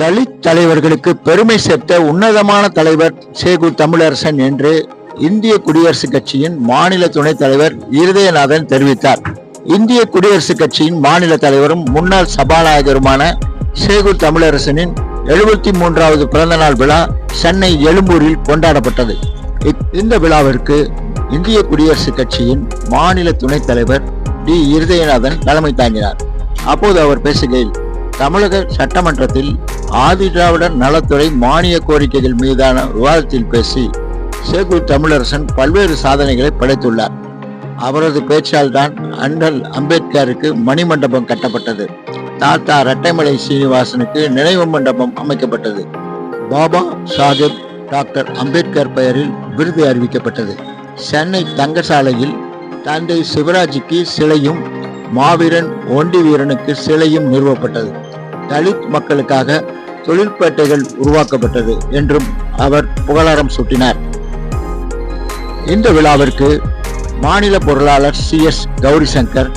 தலித் தலைவர்களுக்கு பெருமை சேர்த்த உன்னதமான தலைவர் சேகு தமிழரசன் என்று இந்திய குடியரசுக் கட்சியின் மாநில துணைத் தலைவர் இருதயநாதன் தெரிவித்தார். இந்திய குடியரசுக் கட்சியின் மாநில தலைவரும் முன்னாள் சபாநாயகருமான சேகு தமிழரசனின் எழுபத்தி மூன்றாவது பிறந்தநாள் விழா சென்னை எழும்பூரில் கொண்டாடப்பட்டது. இந்த விழாவிற்கு இந்திய குடியரசுக் கட்சியின் மாநில துணைத் தலைவர் டி. இருதயநாதன் தலைமை தாங்கினார். அப்போது அவர் பேசுகையில் தமிழக சட்டமன்றத்தில் ஆதிதிராவிடர் நலத்துறை மானிய கோரிக்கைகள் மீதான விவாதத்தில் பேசி சேகு தமிழரசன் பல்வேறு சாதனைகளை படைத்துள்ளார். அவரது பேச்சால் தான் அண்ணல் அம்பேத்கருக்கு மணிமண்டபம் கட்டப்பட்டது. தாத்தா இரட்டைமலை சீனிவாசனுக்கு நினைவு மண்டபம் அமைக்கப்பட்டது. பாபா சாஹிப் டாக்டர் அம்பேத்கர் பெயரில் விருது அறிவிக்கப்பட்டது. சென்னை தங்கசாலையில் தந்தை சிவராஜுக்கு சிலையும் மாவீரன் ஒண்டி வீரனுக்கு சிலையும் நிறுவப்பட்டது. தலித் மக்களுக்காக தொழிற்பேட்டைகள் உருவாக்கப்பட்டது என்றும் அவர் புகழாரம் சூட்டினார். இந்த விழாவிற்கு மாநில பொருளாளர் C S Gowrishankar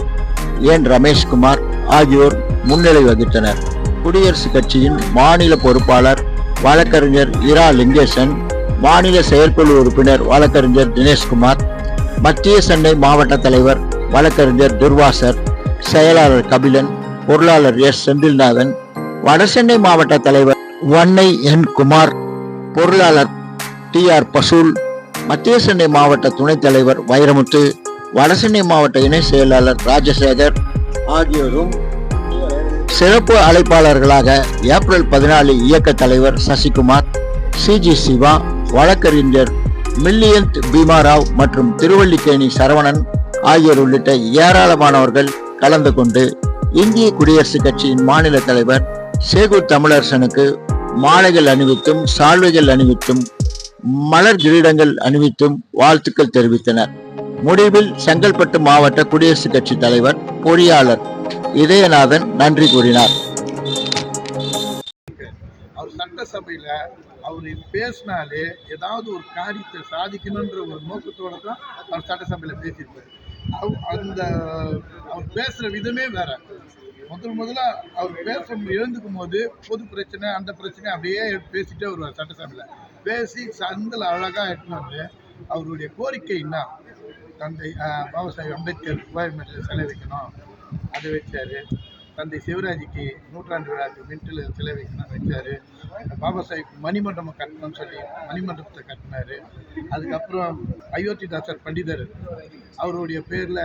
N Rameshkumar ஆகியோர் முன்னிலை வகித்தனர். குடியரசுக் கட்சியின் மாநில பொறுப்பாளர் வழக்கறிஞர் இரா லிங்கேசன் மாநில செயற்குழு உறுப்பினர் வழக்கறிஞர் தினேஷ்குமார் மத்திய சென்னை மாவட்ட தலைவர் வழக்கறிஞர் துர்வாசர் செயலாளர் கபிலன் பொருளாளர் எஸ் செந்தில்நாதன் வடசென்னை மாவட்ட தலைவர் வன்னை என் குமார் பொருளாளர் டி ஆர் பசூல் மத்திய சென்னை மாவட்ட துணைத் தலைவர் வைரமுத்து வடசென்னை மாவட்ட இணை செயலாளர் ராஜசேகர் ஆகியோரும் சிறப்பு அழைப்பாளர்களாக ஏப்ரல் பதினாலு இயக்க தலைவர் சசிகுமார் சிஜி சிவா வழக்கறிஞர் மில்லியந்த் பீமாராவ் மற்றும் திருவள்ளிக்கேணி சரவணன் ஆகியோர் உள்ளிட்ட ஏராளமானவர்கள் கலந்து கொண்டு இந்திய குடியரசுக் கட்சியின் மாநில தலைவர் சேகூர் தமிழரசனுக்கு மாலைகள் அணிவித்தும் சால்வைகள் அணிவித்தும் மலர் கிரீடங்கள் அணிவித்தும் வாழ்த்துக்கள் தெரிவித்தனர். முடிவில் செங்கல்பட்டு மாவட்ட குடியரசுக் கட்சி தலைவர் பொறியாளர் இதயநாதன் நன்றி கூறினார். அவர் சட்டசபையில் அவர் பேசினாலே ஏதாவது ஒரு காரியத்தை சாதிக்கணுன்ற ஒரு நோக்கத்தோட தான் அவர் சட்டசபையில் பேசியிருப்பார். அந்த அவர் பேசுகிற விதமே வேற. முதல் முதல்ல அவர் பேச எழுந்துக்கும் போது பொது பிரச்சனை அந்த பிரச்சனை அப்படியே பேசிட்டே வருவார் சட்டசபையில். பேசி சந்தில் அழகாக எடுத்துன்னு வந்து அவருடைய கோரிக்கை என்ன? தந்தை பாபா சாஹேப் அம்பேத்கர் கோயம்பேட்டில் சிலை வைக்கணும். அதை வச்சாரு. தந்தை சிவராஜிக்கு நூற்றாண்டு விழாக்கு மின்டில் சிலை வைக்கணும் வச்சாரு. பாபா சாஹிப் மணிமண்டபம் கட்டணும்னு சொல்லி மணிமண்டபத்தை கட்டினார். அதுக்கப்புறம் அயோத்திதாசர் பண்டிதர் அவருடைய பேரில்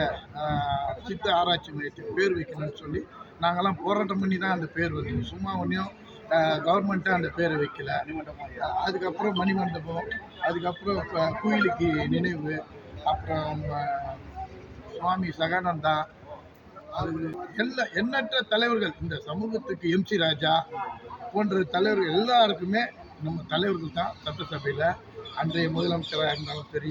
சித்த ஆராய்ச்சி மையத்தை பேர் வைக்கணும்னு சொல்லி நாங்கள்லாம் போராட்டம் பண்ணி தான் அந்த பேர் வந்தோம் சும்மா ஒன்றையும் கவர்மெண்ட்டாக அந்த பேரை வைக்கல. அதுக்கப்புறம் மணிமண்டபம் அதுக்கப்புறம் குயிலுக்கு நினைவு அப்புறம் சுவாமி சகானந்தா எல்லா எண்ணற்ற தலைவர்கள் இந்த சமூகத்துக்கு எம்சி ராஜா போன்ற தலைவர்கள் எல்லாருக்குமே நம்ம தலைவர்கள் தான் சட்டசபையில் அன்றைய முதலமைச்சராக இருந்தாலும் சரி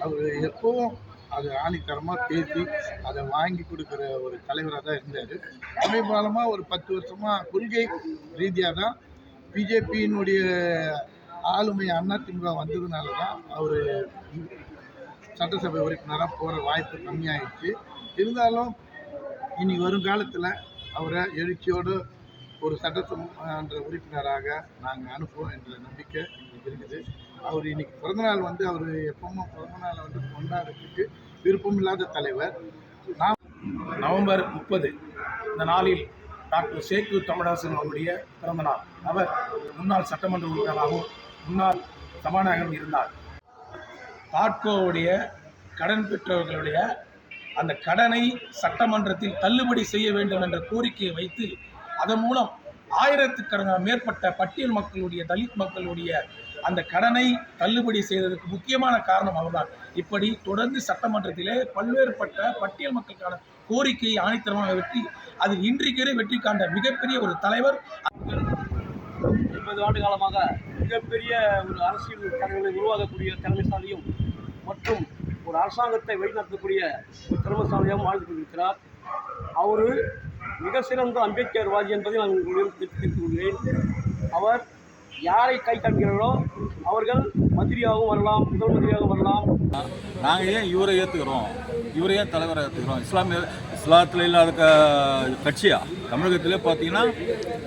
அவர் எப்பவும் அது ஆணித்தரமாக பேசி அதை வாங்கி கொடுக்குற ஒரு தலைவராக தான் இருந்தார். சமீபகாலமாக ஒரு பத்து வருஷமாக கொள்கை ரீதியாக தான் பிஜேபியினுடைய ஆளுமை அதிமுக வந்ததுனால தான் அவர் சட்டசபை உறுப்பினராக போகிற வாய்ப்பு கம்மியாயிடுச்சு. இருந்தாலும் இனி வருங்காலத்தில் அவரை எழுச்சியோடு ஒரு சட்டமன்ற உறுப்பினராக நாங்கள் அனுப்புவோம் என்ற நம்பிக்கை எங்களுக்கு இருக்குது. அவர் இன்னைக்கு பிறந்தநாள் வந்து அவர் எப்பவும் பிறந்தநாளை வந்து கொண்டாடுறதுக்கு விருப்பமில்லாத தலைவர். நான் நவம்பர் முப்பது இந்த நாளில் டாக்டர் சேக்கு தமிழரசன் அவருடைய பிறந்தநாள். அவர் முன்னாள் சட்டமன்ற உறுப்பினராகவும் முன்னாள் சபாநாயகரும் இருந்தார். பாட்கோவுடைய கடன் பெற்றவர்களுடைய அந்த கடனை சட்டமன்றத்தில் தள்ளுபடி செய்ய வேண்டும் என்ற கோரிக்கையை வைத்து அதன் மூலம் ஆயிரத்துக்கணக்கான மேற்பட்ட பட்டியல் மக்களுடைய தலித் மக்களுடைய அந்த கடனை தள்ளுபடி செய்ததற்கு முக்கியமான காரணம் அவர்தான். இப்படி தொடர்ந்து சட்டமன்றத்திலே பல்வேறுபட்ட பட்டியல் மக்களுக்கான கோரிக்கையை ஆணித்தரமாக வெற்றி அதில் இன்றைக்கே வெற்றி காண்ட மிகப்பெரிய ஒரு தலைவர் எண்பது ஆண்டு காலமாக மிகப்பெரிய ஒரு அரசியல் தலைவர்களை உருவாக்கக்கூடிய திறமைசாலியும் மற்றும் ஒரு அரசாங்கத்தை வழிநடத்தக்கூடிய ஒரு வாழ்ந்து கொண்டிருக்கிறார். அவர் மிக சிறந்த அம்பேத்கர்வாதி என்பதை நான் உங்களிடம் தெரிவித்துக் கொள்கிறேன். அவர் யாரை கை காண்கிறார்களோ அவர்கள் மந்திரியாகவும் வரலாம் முதல் மந்திரியாகவும் வரலாம். நாங்கள் ஏன் இவரை ஏற்றுக்கிறோம் இவரை ஏன் தலைவரை ஏற்றுக்கிறோம் இஸ்லாமிய இஸ்லாத்தில் இல்லாத க கட்சியா? தமிழகத்திலே பார்த்தீங்கன்னா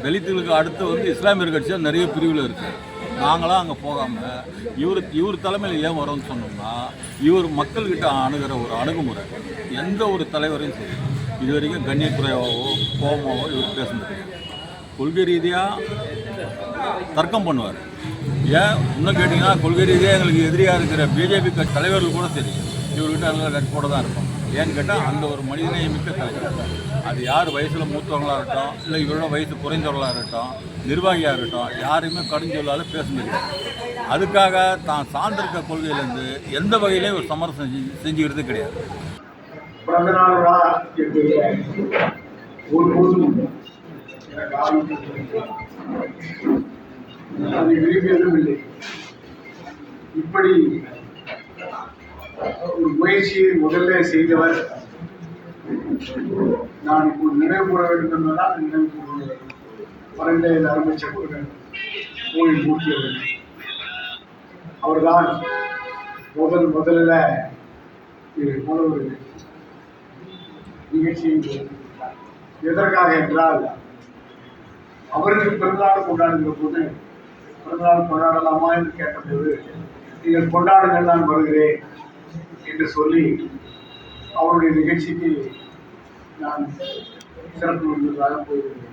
தலித்துகளுக்கு அடுத்து வந்து இஸ்லாமியர் கட்சியாக நிறைய பிரிவில் இருக்குது நாங்களாம் அங்கே போகாமல் இவர் இவர் தலைமையில் ஏன் வரோம்னு சொன்னோம்னா இவர் மக்கள்கிட்ட அணுகிற ஒரு அணுகுமுறை. எந்த ஒரு தலைவரையும் சரி இது வரைக்கும் கண்ணியக்குறைவாவோ கோபமாவோ இவர் பேசுனது கொள்கை ரீதியாக தர்க்கம் பண்ணுவார். ஏன்? இன்னும் கேட்டிங்கன்னா கொள்கை ரீதியாக எங்களுக்கு எதிரியாக இருக்கிற பிஜேபி தலைவர்கள் கூட தெரியும் இவர்கிட்ட எல்லாம் ரெட் போட தான் இருப்பாங்க ஏன்னு கேட்டால் அந்த ஒரு மனிதநேய மிக்க தலைவர். அது யார் வயசில் மூத்தவங்களாக இருக்கட்டும் இல்லை இவரோட வயசு குறைந்தவர்களாக இருக்கட்டும் நிர்வாகியாக இருக்கட்டும் யாரையுமே கடுஞ்சொல்லாத பேச முடியாது அதுக்காக தான் சார்ந்திருக்க கொள்கையிலேருந்து எந்த வகையிலையும் ஒரு சமரசம் செஞ்சு செஞ்சுக்கிறது கிடையாது. இப்படி ஒரு முயற்சியை முதல்ல செய்தவர் நான் இப்போ நினைவு கூற வேண்டும் என்பதால் நினைவு கூறுகிறேன் பரந்த அருமை சகோதரர் கோயில் மூட்டியவர் அவர்தான் முதல் முதல்ல இது போல ஒரு நிகழ்ச்சியை எதற்காக என்றால் அவருக்கு பிறந்தநாள் கொண்டாடுகிற போது பிறந்தநாள் கொண்டாடலாமா என்று கேட்டபோது நீங்கள் கொண்டாடுங்கள் நான் வருகிறேன். என்று சொல்லி அவருடைய நிகழ்ச்சிக்கு நான் சிறப்பு விருந்தினராக போயிருந்தேன்.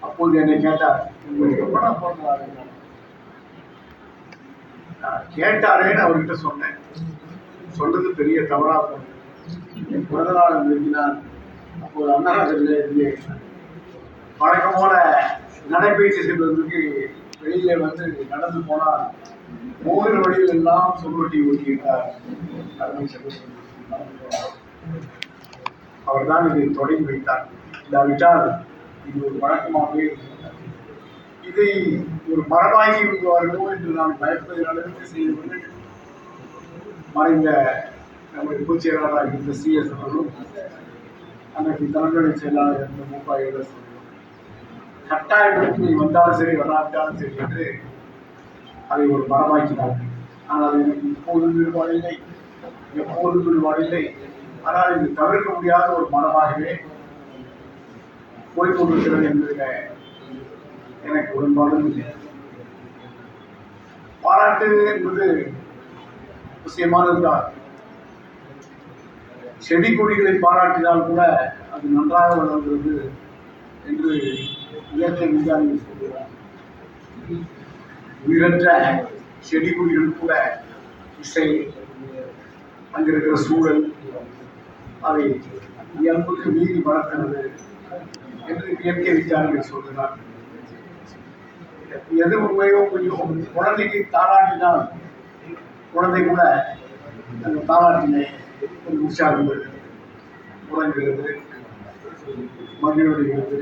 அப்போது என்னை கேட்டார் உங்களுக்கு எப்படா பிறந்தநாள் நான் கேட்டாரேன்னு அவர்கிட்ட சொன்னேன். சொல்றது பெரிய தவறா போனது என் பிறந்தநாள் நிறுத்தினான் அப்போது அண்ணா இருந்தேன் இருந்து வழக்கம் போல நடைபயிற்சி செய்வதற்கு வெளியிலே வந்து நடந்து போனால் ஒவ்வொரு வழியில் எல்லாம் சுருட்டி ஊட்டியிருந்தார் அவர் தான் இதை தொடங்கி வைத்தார். இல்லாவிட்டால் இது ஒரு வழக்கமாகவே இதை ஒரு மரபாகி விடுவார்களோ என்று நான் பயப்படுகிற அளவுக்கு செய்தவர்கள் மறைந்த நம்முடைய பொதுச் செயலாளராக இருந்த சிஎஸ் அவர்களும் அன்றைக்கு தலைமை செயலாளர் இருந்த மூப்பா இளஸ் கட்டாயப்படுத்தி நீ வந்தாலும் சரி வராட்டாலும் சரி என்று அதை ஒரு மரமாக்கினார்கள் ஆனால் எனக்கு இப்போது விடுபாடில்லை எப்போது விடுபாடில்லை ஆனால் இது தவிர்க்க முடியாத ஒரு மரமாகவே போய்கொண்டிருக்கிறது என்பதில் எனக்கு உடன்பாடும் இல்லை. பாராட்டு என்பது விஷயமானதுதான் செடி கொடிகளை பாராட்டினால் கூட அது நன்றாக வளர்கிறது. என்று இயற்கை விஞ்ஞானிகள் சொல்கிறார். உயிரற்ற செடி கொடிகள் கூட இசை அங்கிருக்கிற சூழல் அதை இயல்புக்கு மீறி வளர்க்கிறது என்று இயற்கை விஞ்ஞானிகள் சொல்கிறார். எது உண்மையோ கொஞ்சம் குழந்தைக்கு தாளாட்டினால் குழந்தை கூட அந்த தாளாட்டினை ஒரு உற்சாகம் உறங்குகிறது. மகிழ்வடைகிறது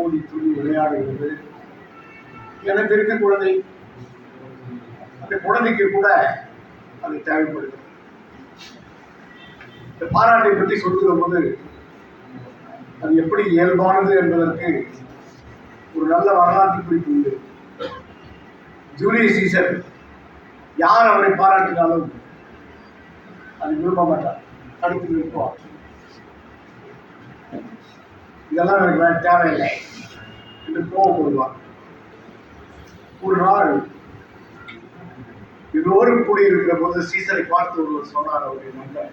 ஓடி துணி விளையாடுகிறது. எனக்கு இருக்க குழந்தை அந்த குழந்தைக்கு கூட அது தேவைப்படுது. இந்த பாராட்டை பற்றி சொல்லுகிற போது அது எப்படி இயல்பானது என்பதற்கு ஒரு நல்ல வரலாற்று குறிப்பு உண்டு. ஜூலியஸ் சீசர் யார் அவரை பாராட்டினாலும் அதை விரும்ப மாட்டார். தடுத்து நிற்போம் இதெல்லாம் எனக்கு வேறு தேவையில்லை. என்று கோபப்படுவார் ஒரு நாள் எல்லோரும் கூடியிருக்கிற போது சீசரை பார்த்து ஒருவர் சொன்னார் அவருடைய நண்பர்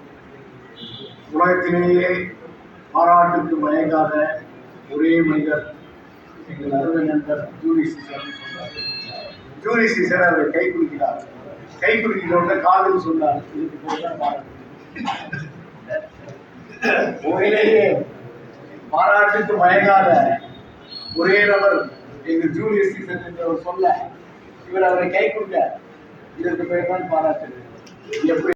உலகத்திலேயே பாராட்டுக்கு மயங்காத ஒரே மனிதர் எங்கள் அருமை நண்பர் ஜூரி சீசர் சொன்னார். சீசர் அவரை கை குடிக்கிறார் கை குடிக்கிறவங்க காதல் சொன்னார். இதுக்கு போய் தான் பாராட்டு உண்மையிலேயே பாராட்டுக்கு மயங்காத ஒரே நபர் எங்க ஜூலியஸ் சீசன் என்று அவர் சொல்ல இவர் அவரை கை கொடுக்க இதற்கு பேர் தான் பாராட்டு. எப்படி